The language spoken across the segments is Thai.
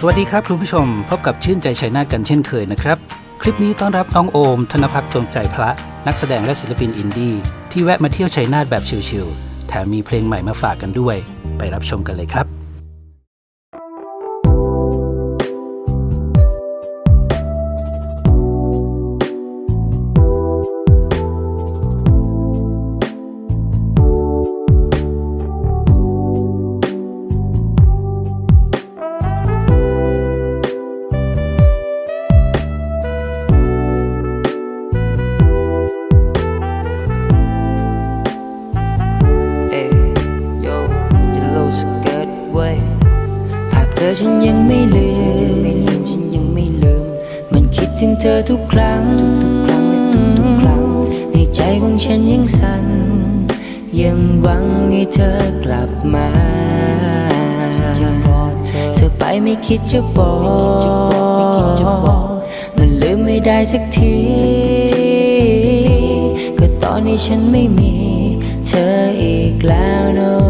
สวัสดีครับคุณผู้ชม พบกับชื่นใจชัยนาทกันเช่นเคยนะครับ คลิปนี้ต้อนรับน้องโอม ธนพักดวงใจพระ นักแสดงและศิลปินอินดี้ที่แวะมาเที่ยวชัยนาทแบบชิลๆแถมมีเพลงใหม่มาฝากกันด้วย ไปรับชมกันเลยครับ ธอฉันยังไม่ลืมฉันยังไม่ลืม มันคิดถึงเธอทุกครั้งทุกครั้งและทุกทุกครั้ง ในใจของฉันยังสั่น ยังหวังให้เธอกลับมาเธอไปไม่คิดจะบอกมันลืมไม่ได้สักที ก็ตอนนี้ฉันไม่มี เธออีกแล้ว no no no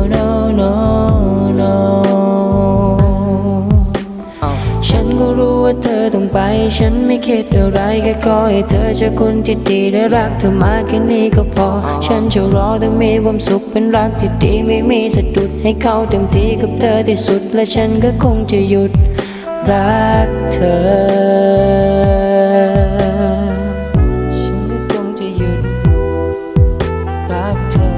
รู้ว่าเธอต้องไป ฉันไม่คิดอะไรแค่ขอให้เธอเจอคนที่ดีและรักเธอมากแค่นี้ก็พอ ฉันจะรอแต่มีความสุขเป็นรักที่ดีไม่มีสะดุดให้เขาเต็มที่กับเธอที่สุด และฉันก็คงจะหยุดรักเธอฉันก็คงจะหยุดรักเธอ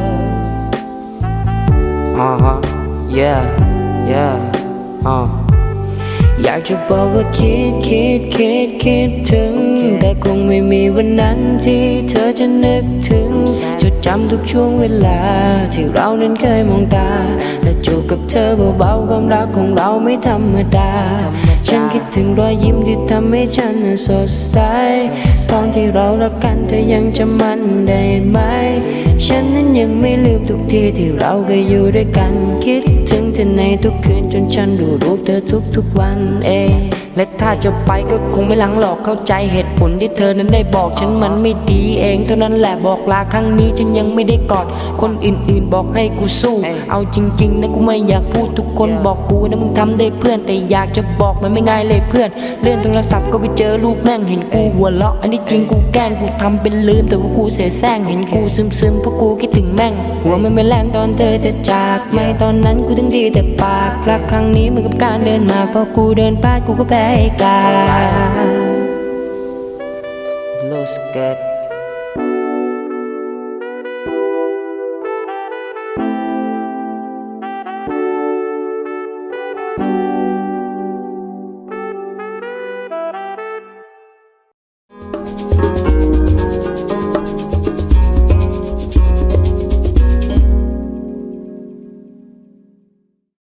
uh อยากจะบอกว่าคิดคิดคิดคิดถึง แต่คงไม่มีวันนั้นที่เธอจะนึกถึงจดจำทุกช่วงเวลา ที่เรานั้นเคยมองตา และจูบกับเธอเบาๆความรักของเราไม่ธรรมดา ฉันคิดถึงรอยยิ้มที่ทำให้ฉันสดใส ตอนที่เรารักกันเธอยังจำมันได้ไหมฉัน ยังไม่ลืมทุกทีที่เราเคยอยู่ด้วยกัน คิดถึงเธอในทุกคืนจนฉันดูรูปเธอทุกๆวันเอง และถ้าจะไปก็คงไม่หลังหลอกเข้าใจเหตุผลที่เธอนั้นได้บอกฉันมันไม่ดีเองเท่านั้นแหละบอกลาครั้งนี้ฉันยังไม่ได้กอด คนอื่นๆบอกให้กูสู้ เอาจริง ๆ นะกูไม่อยากพูดทุกคนบอกกูนะมึงทำได้เพื่อนแต่อยากจะบอกมันไม่ง่ายเลยเพื่อน เลื่อนโทรศัพท์ก็ไปเจอรูปแม่งเห็นกูหัวเราะอันนี้จริงกูแกล้งกูทำเป็นลืมแต่ว่ากูเสียแซงเห็นกูซึมๆเพราะกูคิดถึงแม่งหัวมันไม่แล่นตอนเธอจะจากไม่ตอนนั้นกูถึงดีแต่ปากรักครั้งนี้เหมือนกับการเดินมากพอกูเดินพลาดกูก็แพ้ให้กา Lose get